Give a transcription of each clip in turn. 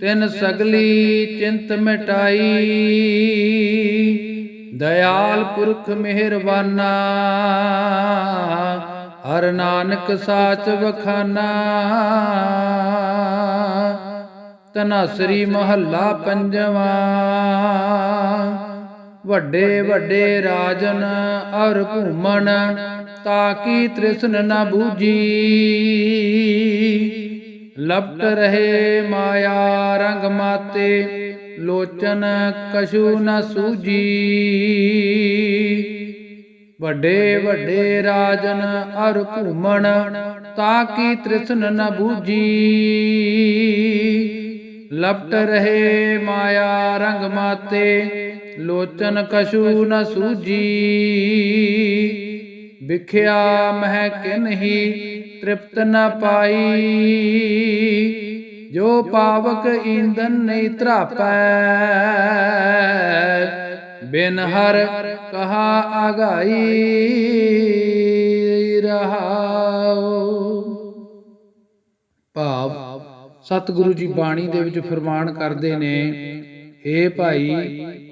ਤਿਨ ਸਗਲੀ ਚਿੰਤ ਮਿਟਾਈ। ਦਇਆਲ ਪੁਰਖ ਮਿਹਰਬਾਨਾ, ਹਰ ਨਾਨਕ ਸਾਚ ਵਖਾਨਾ। ਤਨਾਸਰੀ ਮਹੱਲਾ ਪੰਜਵਾ, ਵੱਡੇ ਵੱਡੇ ਰਾਜਨ ਔਰ ਭੂਮਣ ਤਾਕੀ ਤ੍ਰਿਸ਼ਨ ਨਾ ਬੂਜੀ ਲਪਟ ਰਹੇ ਮਾਇਆ ਰੰਗ ਮਾਤੇ ਲੋਚਨ ਕਛੂ ਨ ਸੂਜੀ। ਵੱਡੇ ਵੱਡੇ ਰਾਜਨ ਅਰ ਭੂਮਣ ਤਾਕੀ ਤ੍ਰਿਸ਼ਨ ਨ ਬੂਜੀ। ਲਪਟ ਰਹੇ ਮਾਇਆ ਰੰਗ ਮਾਤੇ ਲੋਚਨ ਕਛੂ ਨ ਸੂਜੀ। ਵਿਖਿਆ ਮਹਿ ਕਿਨਹੀ ਤ੍ਰਿਪਤ ਨ ਪਾਈ। ਜੋ ਪਾਵਕ ਈਂਦਨ ਨਹੀਂ ਧਰਾਪੈ, ਬਿਨ ਹਰ ਕਹਾ ਆਗਾਈ ਰਹਾਉ। ਭਾਵ ਸਤਿਗੁਰੂ ਜੀ ਬਾਣੀ ਦੇ ਵਿੱਚ ਫਰਮਾਨ ਕਰਦੇ ਨੇ ਏ ਭਾਈ,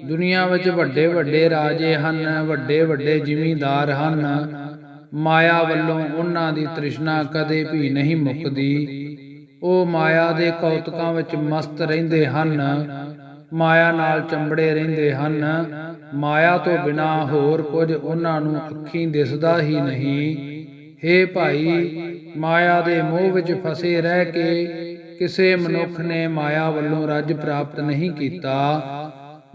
ਦੁਨੀਆ ਵਿੱਚ ਵੱਡੇ ਵੱਡੇ ਰਾਜੇ ਹਨ ਵੱਡੇ ਵੱਡੇ ਜ਼ਿਮੀਂਦਾਰ ਹਨ। ਮਾਇਆ ਵੱਲੋਂ ਉਹਨਾਂ ਦੀ ਤ੍ਰਿਸ਼ਨਾ ਕਦੇ ਵੀ ਨਹੀਂ ਮੁੱਕਦੀ। ਉਹ ਮਾਇਆ ਦੇ ਕੌਤਕਾਂ ਵਿੱਚ ਮਸਤ ਰਹਿੰਦੇ ਹਨ। ਮਾਇਆ ਨਾਲ ਚੰਬੜੇ ਰਹਿੰਦੇ ਹਨ। ਮਾਇਆ ਤੋਂ ਬਿਨਾ ਹੋਰ ਕੁਝ ਉਹਨਾਂ ਨੂੰ ਅੱਖੀਂ ਦਿਸਦਾ ਹੀ ਨਹੀਂ। ਹੇ ਭਾਈ, ਮਾਇਆ ਦੇ ਮੋਹ ਵਿੱਚ ਫਸੇ ਰਹਿ ਕੇ ਕਿਸੇ ਮਨੁੱਖ ਨੇ ਮਾਇਆ ਵੱਲੋਂ ਰੱਜ ਪ੍ਰਾਪਤ ਨਹੀਂ ਕੀਤਾ।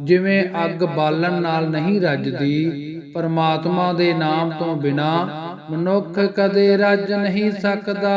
ਜਿਵੇਂ ਅੱਗ ਬਾਲਣ ਨਾਲ ਨਹੀਂ ਰੱਜਦੀ ਪਰਮਾਤਮਾ ਦੇ ਨਾਮ ਤੋਂ ਬਿਨਾ ਮਨੁੱਖ ਕਦੇ ਰੱਜ ਨਹੀਂ ਸਕਦਾ।